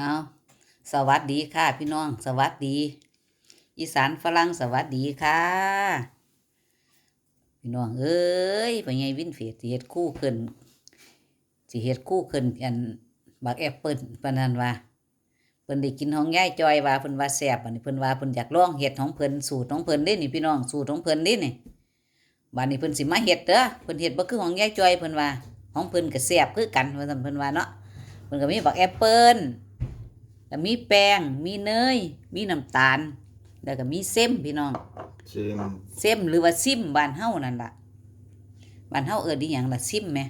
เอาสวัสดีค่ะ พี่น้อง สวัสดี อีสานฝรั่งสวัสดีค่ะ พี่น้องเอ้ยไปไงวินเฟสสิเฮ็ดคู่ขึ้นสิเฮ็ดคู่ขึ้นอันบักแอปเปิ้ลปานนั้นว่าเพิ่นได้กินของยายจอยว่าเพิ่นว่าแซ่บบัดนี้เพิ่นว่าเพิ่นอยากลองเฮ็ดของเพิ่นสูตรของเพิ่นเด้นี่พี่น้องสูตรของเพิ่นเด้นี่บัดนี้เพิ่นสิมาเฮ็ดเด้อเพิ่นเฮ็ดบ่คือของยายจอยเพิ่นว่าของเพิ่นก็แซ่บคือกันว่าซั่นเพิ่นว่าเนาะเพิ่นก็มีบักแอปเปิ้ล แล้วมีแป้ง มีเนย มีน้ำตาล แล้วก็มีเส้มพี่น้องชิมเส้มหรือว่าซิมบ้านเฮานั่นล่ะบ้านเฮาเอิ้นอีหยังล่ะซิมแหม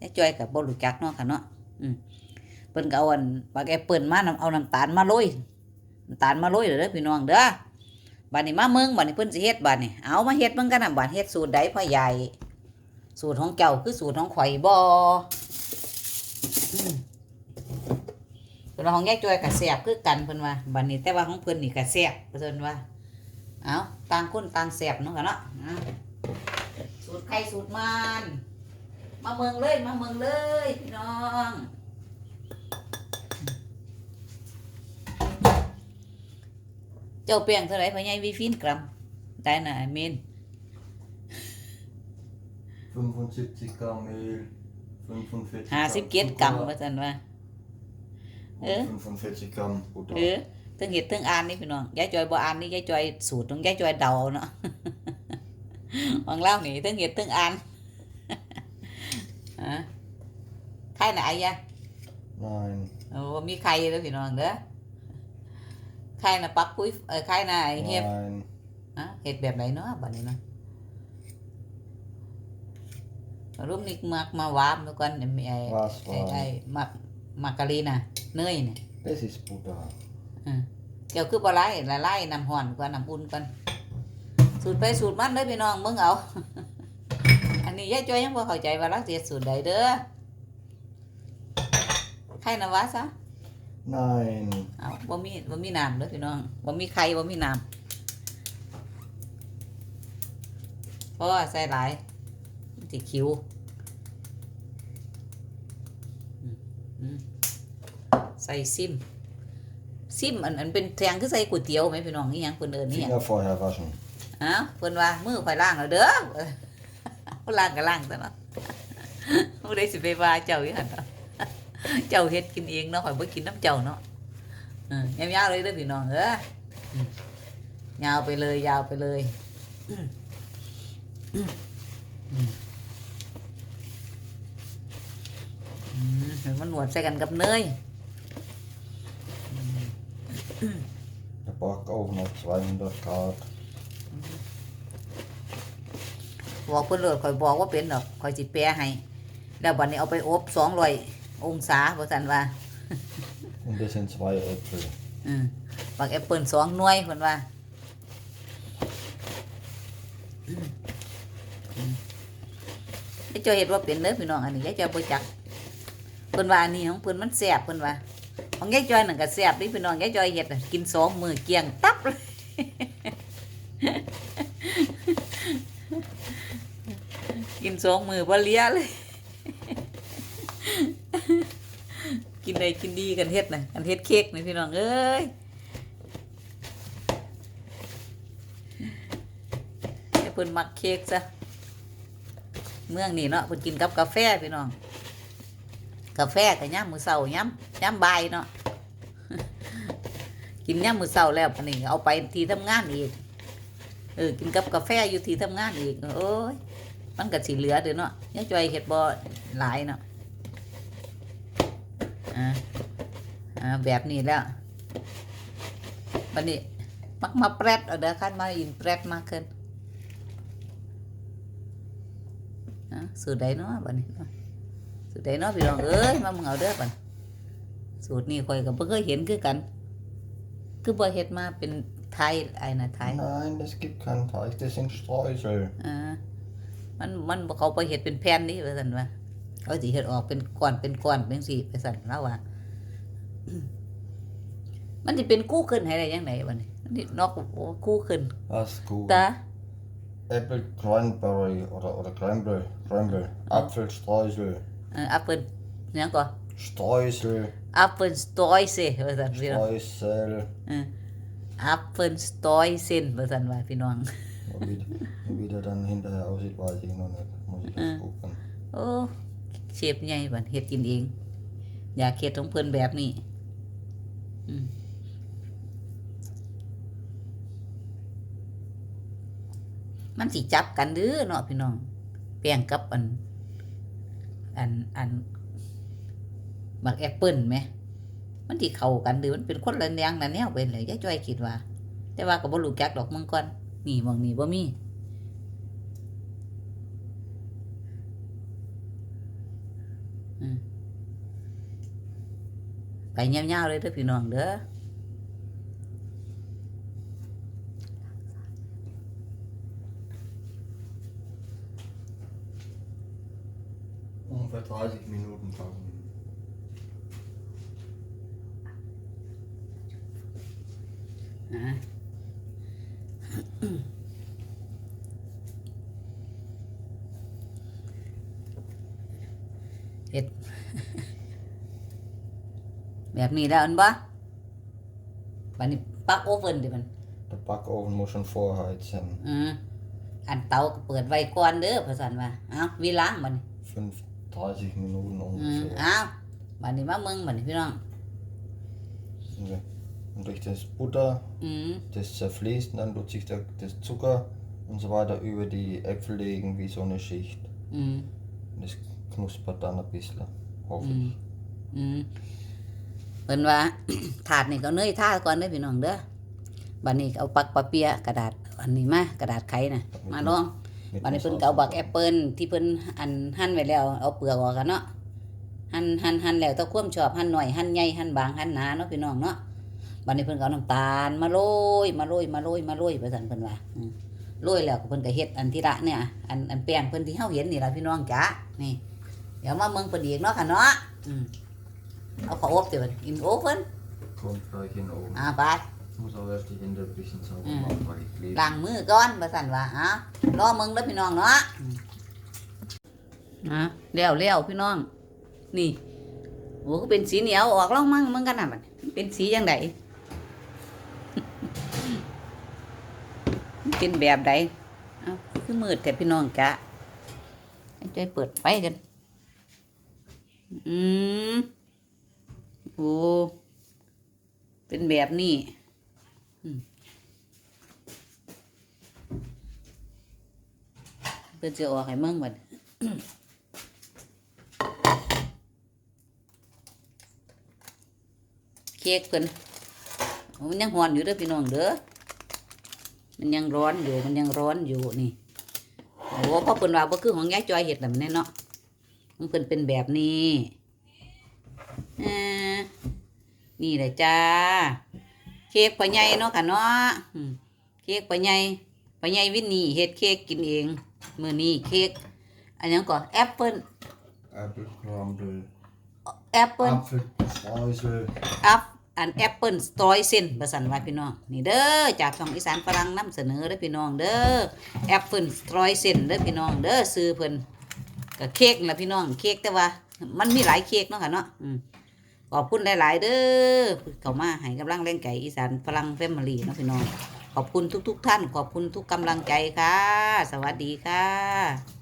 ยายจ้อยก็บ่รู้จักเนาะค่ะเนาะอืมเพิ่นก็เอาอันบักแอปเปิ้ลมานํเอาน้ำตาลมาโรยน้ำตาลมาโรยเด้อพี่น้องเด้อบัดนี้มาเมืองบัดนี้เพิ่นสิเฮ็ดบัดนี้เอามาเฮ็ดเบิ่งกันน่ะบัดเฮ็ดสูตรใดพ่อใหญ่สูตรของเจ้าคือสูตรของข่อยบ่อืม เพิ่นว่าของยายจ้อยก็แซ่บคือกันเพิ่นว่าบัดนี้แต่ว่าของเพิ่นนี่ก็แซ่บเพิ่นว่าเอาต่างคนต่างแซ่บเนาะค่ะเนาะเอาสูตรใครสูตรมันมาเมืองเลยมาเมืองเลยพี่น้องเจ้าเปียงเท่าไหร่พ่อใหญ่วีฟินกรัมได้น่ะเมน 75 Gramm Mehl, 45ห้าสิบเจ็ดกรัมว่าซั่นว่า und Äh? 45 Gramm Butter. เออทั้งเห็ดทั้งอ่านนี่พี่น้องยายจอยบ่อ่านนี่ยายจอยสูตรของยายจอยเดาเอาเนาะ ของเล่านี่ทั้งเห็ดทั้งอ่านฮะใครไหนยะ Nein, โอ้มีใครเด้อพี่น้องเด้อใครน่ะปักปุ้ยเออใครน่ะไอ้เฮ็ด nein. ฮะเห็ดแบบไหนเนาะบัดนี้เนาะรูปนี้มักมาวามแล้วกันไอ้ไอ้ Was ไอ้ไอ้ war? มัก มักกะลีน่ะเนยเนี่ย Das ist Butter. เกี่ยวคือปลาไหลละไล่น้ำห่อนกว่าน้ำอุ่นกันสูตรไปสูตรมันเด้อพี่น้องมึงเอา อันนี้ยายจ้อยยังบ่เข้าใจว่ารักเสียสูตรใดเด้อใครนะวะซะ Nein. เอาบ่มีบ่มีน้ำเด้อพี่น้องบ่มีไข่บ่มีน้ำเพราะว่าใส่หลายมันสิคิว ใส่ซิม ซิมอันอันเป็นแทงคือใส่ก๋วยเตี๋ยวไหมพี่น้องนี่ยังเพิ่นเอิ้นนี่หยัง Finger vorher waschen. อ้าวเพิ่นว่ามือข่อยล้างแล้วเด้อเออเอาล้างก็ล้างแต่เนาะบ่ได้สิไปว่าเจ้าอีหั่นเนาะเจ้าเฮ็ดกินเองเนาะข่อยบ่กินน้ำเจ้าเนาะเออยาวๆเลยเด้อพี่น้องเด้ออืมยาวไปเลยยาวไปเลยอืมอืมอืมอืมให้มันหนวดใส่กันกับเนย Der Backofen auf 200 Grad. บอกเพิ่นเลยข่อยบอกว่าเป็นดอกข่อยสิแปลให้ แล้วบัดนี้เอาไปอบ200องศาว่าซั่นว่า Und das sind zwei Äpfel. อืมบักแอปเปิลสองหน่วยเพิ่นว่าอืมอืมยายจอยเห็นว่าเป็นเด้อพี่น้องอันนี้ยายจอยบ่จักเพิ่นว่าอันนี้ของเพิ่นมันแซ่บเพิ่นว่า ของยายจอยนั่นก็แซ่บเดิพี่น้องยายจอยเฮ็ดกินสองมือเกี้ยงตับเลยกินสองมือบ่เลียเลย กินได้กินดีกันเฮ็ดน่ะกันเฮ็ดเค้กนี่พี่น้องเอ้ยเพิ่นมักเค้กซะเมืองนี่เนาะเพิ่นกินกับกาแฟพี่น้อง กาแฟก็ยามมื้อเช้ายามยามบ่ายเนาะกินยามมื้อเช้าแล้วปนนี้เอาไปที่ทำงานอีกเออกินกับกาแฟอยู่ที่ทำงานอีกโอ้ยมันก็สิเหลือเด้อเนาะยายจอยเฮ็ดบ่หลายเนาะอ่าอ่าแบบนี้แล้ววันนี้มักมาแปรดเอาเด้อคันมาอินแปรดมากขึ้นอะสูตรใดเนาะบัดนี้เนาะ สูตรใดเนาะพี่น้องเอ้ยมามึงเอาเด้อบัดสูตรนี้ข่อยก็บ่เคยเห็นคือกัน คือบ่เฮ็ดมาเป็นไทยไอ้น่ะไทย Nein, das gibt keinen Teig, das sind Streusel. อ่ามันมันบ่เขาไปเฮ็ดเป็นแผ่นนี่ว่าซั่นว่าเขาสิเฮ็ดออกเป็นก้อนเป็นก้อนเป็นสิไปซั่นแล้วว่ามันสิเป็นคู่ขึ้นให้ได้ยังไงบัดนี้มันสินอกคู่ขึ้น Was gut. ตา Apple Cranberry oder, oder Crumble. Crumble. Apfelstreusel. เอ่อแอปเปิ้ลหยังก่อน Streusel, อัปเปิลสตอยเซว่าซั่นพี่น้อง Streusel. อัปเปิลสตอยเซนว่าซั่นว่าพี่น้อง Und wie, und wie der dann hinterher aussieht, weiß ich noch nicht. Muss ich erst gucken. โอ้เชฟใหญ่บัดเฮ็ดกินเอง อยากเฮ็ดของเพิ่นแบบนี้อืมมันสิจับกันเด้อเนาะพี่น้อง แป้งกับอัน อันอันบักแอปเปิ้ลไหม มันสิเข้ากันหรือมันเป็นคนละแนวละแนวเป็นเลยยายจ้อยคิดว่า แต่ว่าก็บ่รู้จักดอกมึงก่อนนี่หมองนี่บ่มีไปเงียวๆเลยเด้อพี่น้องเด้อ Ungefähr 30 Minuten brauchen. อะเฮ็ดแบบนี้แล้วอันบ่บัดนี้ปลักโอเว่นดิมัน Der Backofen muss schon vorheizen. อืมอันเตาก็เปิดไว้ก่อนเด้อพระสันว่าเอ้าวิล้างบัดนี้ 5, 30 Minuten อืม ungefähr. เอ้าบัดนี้มาเมืองบัดนี้พี่น้อง Und durch das Butter, อืม das zerfließt, und dann tut sich der, das Zucker und so weiter über die Äpfel legen wie so eine Schicht. อืม Und das knuspert dann ein bisschen, hoffe อืม ich. อืมเพิ่นว่า ถาดนี่ก็เอาเนยท่าก่อนเด้อพี่น้องเด้อบัดนี้ก็เอาปักปะเปียกระดาษอันนี้มากระดาษไขน่ะ มาลอง Mit บัดนี้ dem เพิ่นก็เอาบัก Sauerkraut. แอปเปิลที่เพิ่นอันหั่นไว้แล้ว เอาเปลือกออกกันเนาะหั่นหั่นหั่นแล้วแต้องความชอบหั่นหน่อยหั่นใหญ่หั่นบางหั่นหนาเนาะพี่น้องเนาะบัดนี้เพิ่นก็เอาน้ำตาลมาโรยมาโรยมาโรยมาโรยว่าซั่นเพิ่นว่าอืมโรยแล้วก็เพิ่นก็เฮ็ดอันที่ละเนี่ยอันอันแป้งเพิ่นที่เฮาเห็นนี่ล่ะพี่น้องจ๋านี่ เดี๋ยวมาเมืองเพิ่นอีกเนาะค่ะเนาะอืมเอาเข้าอบสิบัดอินโอเพิ่น Kommt gleich in den Ofen. อ่าไป Ich muss aber erst die Hände ein bisschen sauber Mhm. machen, weil ich klebe. ล้างมือก่อนว่าซั่นว่าอะรอมึงเด้อพี่น้องเนาะอะแล้วแล้วพี่น้อง นี่โอ้ก็เป็นสีเหนียวออกลองมั่งมึงกันน่ะบัดเป็นสีจังไดเป็นแบบใดเอ้าคือมืดแต่พี่น้องจ้ะให้ใจเปิดไฟกัน อืมโอ้เป็นแบบนี้ เพื่อจะออกให้เมืองบัดเค้กเพิ่นมันยังร้อนอยู่เด้อพี่น้องเด้อ มันยังร้อนอยู่ มันยังร้อนอยู่นี่ โอ้เพราะเพิ่นว่าบ่คือของยายจอยเฮ็ดน่ะมันแน่เนาะของเพิ่นเป็นแบบนี้อ่านี่แหละจ้า เค้กพ่อใหญ่เนาะค่ะเนาะอืมเค้กพ่อใหญ่พ่อใหญ่วินนี่เฮ็ดเค้กกินเองมื้อนี้เค้กอันหยังก่อนแอปเปิ้ล Apfelcrumble, แอปเปิ้ล Apfelstreusel, อัพอันแอปเปิลสตรอยเซนภาษาว่าพี่น้อง นี่เด้อจากช่องอีสานฝรั่งนำเสนอเด้อพี่น้องเด้อแอปเปิลสตรอยเซนเด้อพี่น้องเด้อซื้อเพิ่นก็เค้กล่ะพี่น้องเค้กแต่ว่ามันมีหลายเค้กเนาะค่ะเนาะอืม ขอบคุณหลาย ๆ เด้อเข้ามาให้กำลังแรงใจอีสานฝรั่งแฟมิลี่นะพี่น้องขอบคุณทุก ๆ ท่าน ขอบคุณทุกกำลังใจค่ะ สวัสดีค่ะ